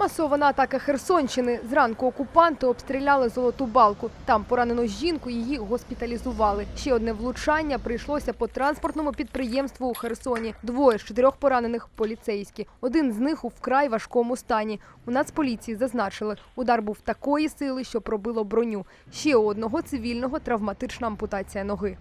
Масована атака Херсонщини. Зранку окупанти обстріляли золоту балку. Там поранено жінку, її госпіталізували. Ще одне влучання прийшлося по транспортному підприємству у Херсоні. Двоє з чотирьох поранених поліцейські. Один з них у вкрай важкому стані. У Нацполіції зазначили, удар був такої сили, що пробило броню. Ще одного цивільного травматична ампутація ноги.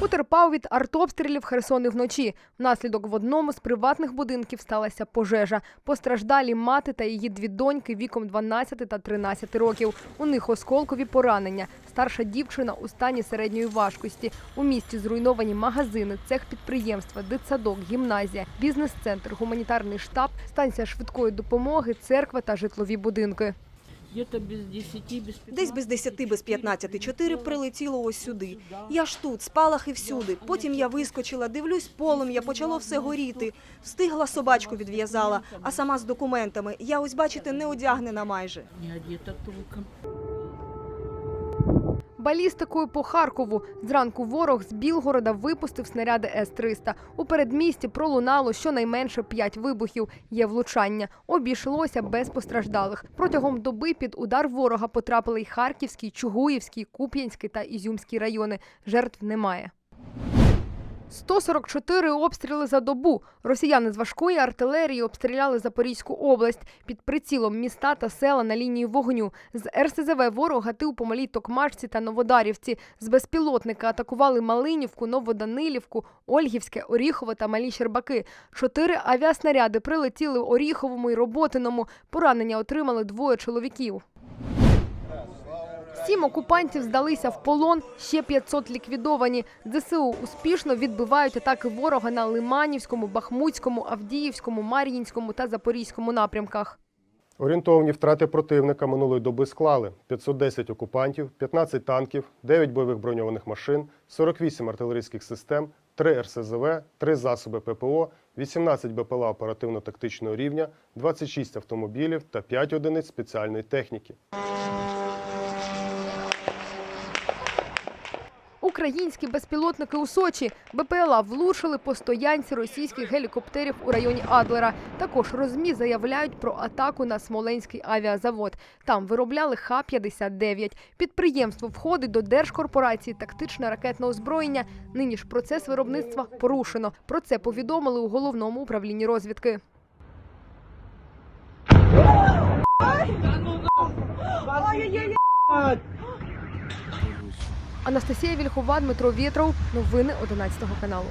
Утерпав від артобстрілів Херсон і вночі. Внаслідок в одному з приватних будинків сталася пожежа. Постраждалі мати та її дві доньки віком 12 та 13 років. У них осколкові поранення. Старша дівчина у стані середньої важкості. У місті зруйновані магазини, цех підприємства, дитсадок, гімназія, бізнес-центр, гуманітарний штаб, станція швидкої допомоги, церква та житлові будинки. Где-то без 10, без 15. Десь без 10, без 15, 4 прилетіло ось сюди. Я ж тут, спалахи всюди. Потім я вискочила, дивлюсь, полум'я, почало все горіти. Встигла собачку відв'язала, а сама з документами. Я ось, бачите, не одягнена майже. Не одягнена толком. Балістикою по Харкову зранку ворог з Білгорода випустив снаряди С-300. У передмісті пролунало щонайменше п'ять вибухів. Є влучання. Обійшлося без постраждалих. Протягом доби під удар ворога потрапили й Харківський, Чугуївський, Куп'янський та Ізюмський райони. Жертв немає. 144 обстріли за добу. Росіяни з важкої артилерії обстріляли Запорізьку область під прицілом міста та села на лінії вогню. З РСЗВ ворог гатив по малій Токмачці та Новодарівці. З безпілотника атакували Малинівку, Новоданилівку, Ольгівське, Оріхове та Малі Щербаки. Чотири авіаснаряди прилетіли Оріховому і Роботиному. Поранення отримали двоє чоловіків. Сім окупантів здалися в полон, ще 500 ліквідовані. ЗСУ успішно відбивають атаки ворога на Лиманівському, Бахмутському, Авдіївському, Мар'їнському та Запорізькому напрямках. Орієнтовні втрати противника минулої доби склали 510 окупантів, 15 танків, 9 бойових броньованих машин, 48 артилерійських систем, 3 РСЗВ, 3 засоби ППО, 18 БПЛА оперативно-тактичного рівня, 26 автомобілів та 5 одиниць спеціальної техніки. Українські безпілотники у Сочі БПЛА влучили по стоянці російських гелікоптерів у районі Адлера. Також розмі заявляють про атаку на Смоленський авіазавод. Там виробляли Х-59. Підприємство входить до держкорпорації тактичне ракетне озброєння. Нині ж процес виробництва порушено. Про це повідомили у головному управлінні розвідки. Анастасія Вільхова, Дмитро Вєтров. Новини 11 каналу.